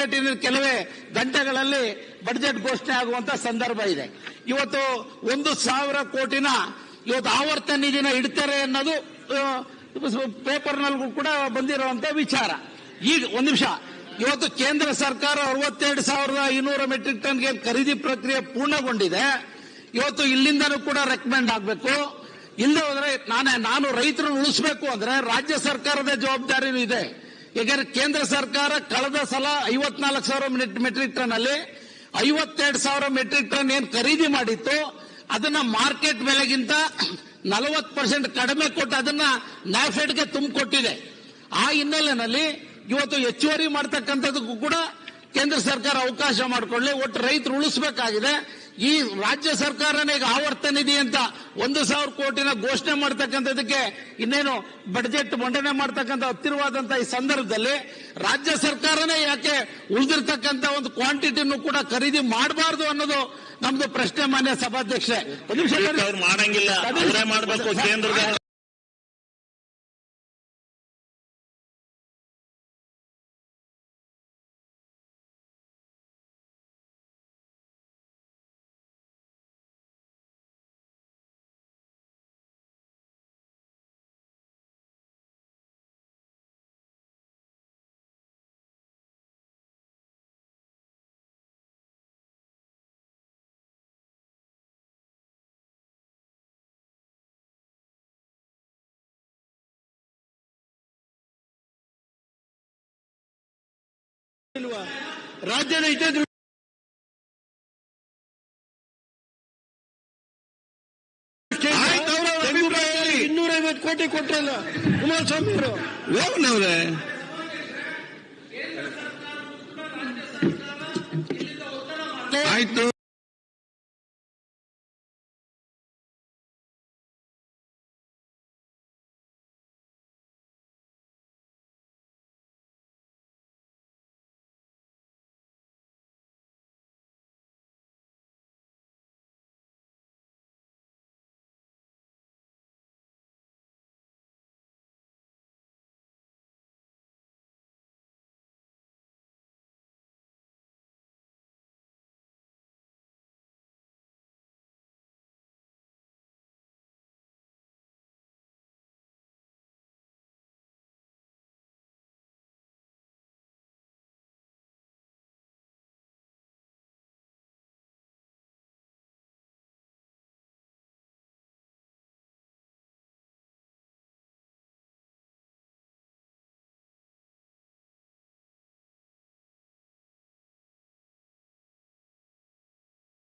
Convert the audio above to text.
ಬಜೆಟಿನ ಕೆಲವೇ ಗಂಟೆಗಳಲ್ಲಿ ಬಜೆಟ್ ಘೋಷಣೆ ಆಗುವಂತ ಸಂದರ್ಭ ಇದೆ. ಇವತ್ತು ಒಂದು ಸಾವಿರ ಕೋಟಿನ ಇವತ್ತು ಆವರ್ತ ನಿಧಿನ ಇಡ್ತಾರೆ ಅನ್ನೋದು ಪೇಪರ್ನಲ್ಗೂ ಕೂಡ ಬಂದಿರುವಂತ ವಿಚಾರ. ಈಗ ಒಂದು ನಿಮಿಷ. ಇವತ್ತು ಕೇಂದ್ರ ಸರ್ಕಾರ ಅರವತ್ತೆರಡು ಸಾವಿರದ ಐನೂರು ಮೆಟ್ರಿಕ್ ಟನ್ಗೆ ಖರೀದಿ ಪ್ರಕ್ರಿಯೆ ಪೂರ್ಣಗೊಂಡಿದೆ. ಇವತ್ತು ಇಲ್ಲಿಂದನೂ ಕೂಡ ರೆಕಮೆಂಡ್ ಆಗಬೇಕು. ಇಲ್ಲದೆ ಹೋದ್ರೆ ನಾನೇ, ನಾನು ರೈತರನ್ನು ಉಳಿಸಬೇಕು ಅಂದ್ರೆ ರಾಜ್ಯ ಸರ್ಕಾರದ ಜವಾಬ್ದಾರಿನೂ ಇದೆ. ಯಾಕಂದ್ರೆ ಕೇಂದ್ರ ಸರ್ಕಾರ ಕಳೆದ ಸಲ ಐವತ್ನಾಲ್ಕು ಸಾವಿರ ಮೆಟ್ರಿಕ್ ಟನ್ ಅಲ್ಲಿ ಐವತ್ತೆರಡು ಸಾವಿರ ಮೆಟ್ರಿಕ್ ಟನ್ ಏನ್ ಖರೀದಿ ಮಾಡಿತ್ತು, ಅದನ್ನ ಮಾರ್ಕೆಟ್ ಬೆಲೆಗಿಂತ ನಲವತ್ತು ಪರ್ಸೆಂಟ್ ಕಡಿಮೆ ಕೊಟ್ಟು ಅದನ್ನ ನ್ಯಾಫೆಡ್ಗೆ ತುಂಬಿಕೊಟ್ಟಿದೆ. ಆ ಹಿನ್ನೆಲೆಯಲ್ಲಿ ಇವತ್ತು ಹೆಚ್ಚುವರಿ ಮಾಡ್ತಕ್ಕಂಥದ್ದಕ್ಕೂ ಕೂಡ ಕೇಂದ್ರ ಸರ್ಕಾರ ಅವಕಾಶ ಮಾಡಿಕೊಳ್ಳಿ ಒಟ್ಟು ರೈತರು ಉಳಿಸಬೇಕಾಗಿದೆ. ಈ ರಾಜ್ಯ ಸರ್ಕಾರನೇ ಈಗ ಆವರ್ತನ ನಿಧಿ ಅಂತ ಒಂದು ಸಾವಿರ ಕೋಟಿನ ಘೋಷಣೆ ಮಾಡ್ತಕ್ಕಂಥದಕ್ಕೆ ಇನ್ನೇನು ಬಡ್ಜೆಟ್ ಮಂಡನೆ ಮಾಡ್ತಕ್ಕಂಥ ಹತ್ತಿರವಾದಂತಹ ಈ ಸಂದರ್ಭದಲ್ಲಿ ರಾಜ್ಯ ಸರ್ಕಾರನೇ ಯಾಕೆ ಉಳಿದಿರ್ತಕ್ಕಂಥ ಒಂದು ಕ್ವಾಂಟಿಟಿನೂ ಕೂಡ ಖರೀದಿ ಮಾಡಬಾರದು ಅನ್ನೋದು ನಮ್ದು ಪ್ರಶ್ನೆ ಮಾನ್ಯ ಸಭಾಧ್ಯಕ್ಷೆ ಒಂದು ನಿಮಿಷ ತಡಿ. ಅವ್ರು ಮಾಡಂಗಿಲ್ಲ. ಮಾಡ್ಬೇಕು ಕೇಂದ್ರದ ರಾಜ್ಯದ ಹಿತದೃಷ್ಟಿ. ಇನ್ನೂರೈವತ್ತು ಕೋಟಿ ಕೊಟ್ಟರಲ್ಲ ಕುಮಾರಸ್ವಾಮಿ ಅವರು ರೇವಣ್ಣವ್ರೆ ಆಯ್ತು